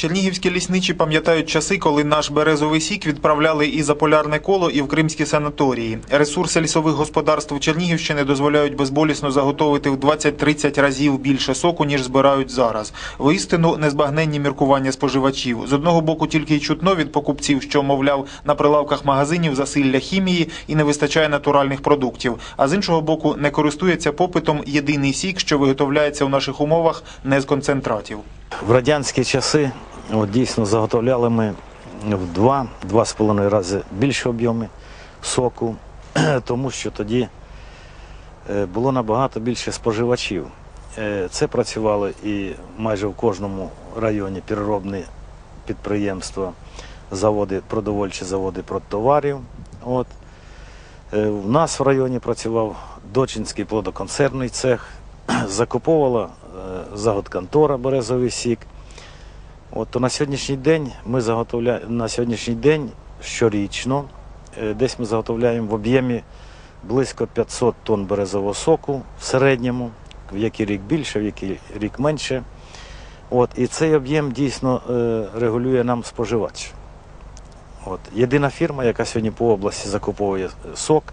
Чернігівські лісничі пам'ятають часи, коли наш березовий сік відправляли і за полярне коло, і в кримські санаторії. Ресурси лісових господарств Чернігівщини дозволяють безболісно заготовити в 20-30 разів більше соку, ніж збирають зараз. Воістину незбагненні міркування споживачів. З одного боку, тільки й чутно від покупців, що мовляв на прилавках магазинів засилля хімії і не вистачає натуральних продуктів. А з іншого боку, не користується попитом єдиний сік, що виготовляється у наших умовах не з концентратів. В радянські часи от, дійсно заготовляли ми в два-два з половиною рази більше об'єми соку, тому що тоді е, було набагато більше споживачів. Е, Це працювали і майже в кожному районі переробні підприємства, заводи, продовольчі заводи продтоварів. От. Е, В нас в районі працював Дочинський плодоконсервний цех, закуповувала е, заготконтора Березовий сік. От, то на сьогоднішній день ми заготовляємо на сьогоднішній день щорічно, е, десь ми заготовляємо в об'ємі близько 500 тонн березового соку в середньому, в який рік більше, в який рік менше. От, і цей об'єм дійсно е, регулює нам споживач. От. Єдина фірма, яка сьогодні по області закуповує сок,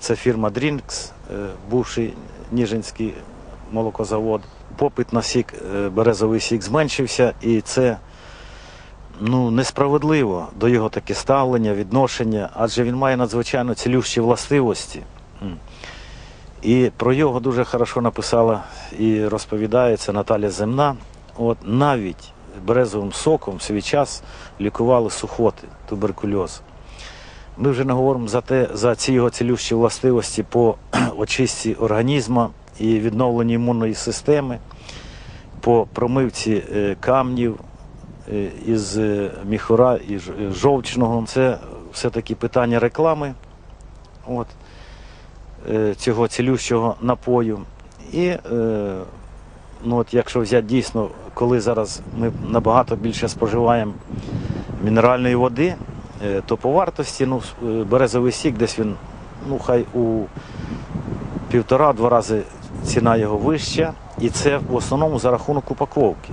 це фірма Drinks, е, бувший Ніжинський молокозавод. Попит на сік, е, березовий сік зменшився, і це ну, несправедливо до його таке ставлення, відношення, адже він має надзвичайно цілющі властивості. І про його дуже хорошо написала і розповідається Наталя Земна. От навіть березовим соком в свій час лікували сухоти, туберкульоз. Ми вже не говоримо за те, за ці його цілющі властивості по очистці організму і відновленні імунної системи, по промивці е, камнів е, із е, міхура і жовчного. Це все-таки питання реклами от, цього цілющого напою. І ну, от, якщо взяти дійсно, коли зараз ми набагато більше споживаємо мінеральної води, то по вартості ну, березовий сік десь він, ну хай у півтора-два рази ціна його вища, і це в основному за рахунок упаковки.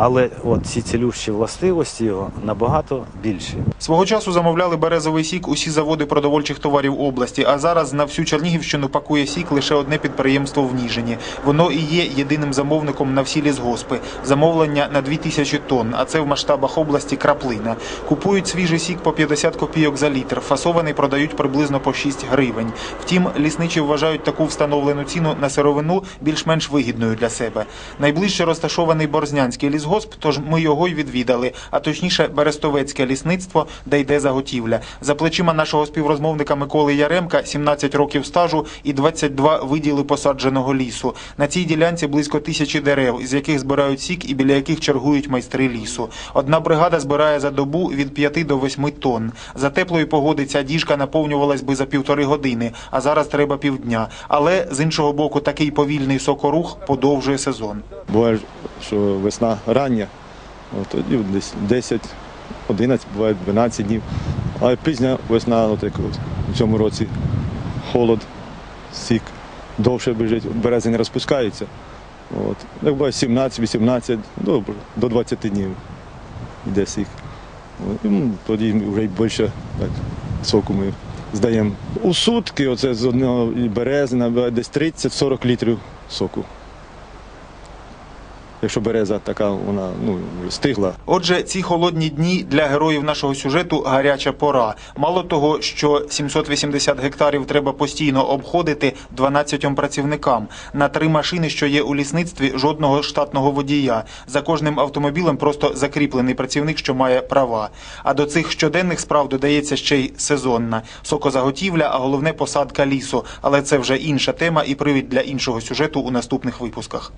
Але от ці цілющі властивості його набагато більші. Свого часу замовляли березовий сік усі заводи продовольчих товарів області, а зараз на всю Чернігівщину пакує сік лише одне підприємство в Ніжині. Воно і є єдиним замовником на всі лісгоспи. Замовлення на 2000 тонн, а це в масштабах області краплина. Купують свіжий сік по 50 копійок за літр, фасований продають приблизно по 6 гривень. Втім, лісничі вважають таку встановлену ціну на сировину більш-менш вигідною для себе. Найближче розташований Борзнянський лісгосп, тож ми його й відвідали, а точніше Берестовецьке лісництво, де йде заготівля. За плечима нашого співрозмовника Миколи Яремка 17 років стажу і 22 виділи посадженого лісу. На цій ділянці близько тисячі дерев, з яких збирають сік і біля яких чергують майстри лісу. Одна бригада збирає за добу від 5 до 8 тонн. За теплої погоди ця діжка наповнювалась би за півтори години, а зараз треба півдня. Але з іншого боку, такий повільний сокорух подовжує сезон. Буває, що весна рання, тоді десь 10, 11, буває 12 днів. А пізня весна, от як в цьому році, холод, сік, довше біжить, берези не розпускаються. От. Як буває 17, 18, до, до 20 днів йде сік. І, ну, тоді вже більше так, соку ми здаємо. У сутки оце з одного набиває десь 30-40 літрів соку. Якщо береза така, вона ну, стигла. Отже, ці холодні дні для героїв нашого сюжету гаряча пора. Мало того, що 780 гектарів треба постійно обходити 12 працівникам. На три машини, що є у лісництві, жодного штатного водія. За кожним автомобілем просто закріплений працівник, що має права. А до цих щоденних справ додається ще й сезонна сокозаготівля, а головне посадка лісу. Але це вже інша тема і привід для іншого сюжету у наступних випусках.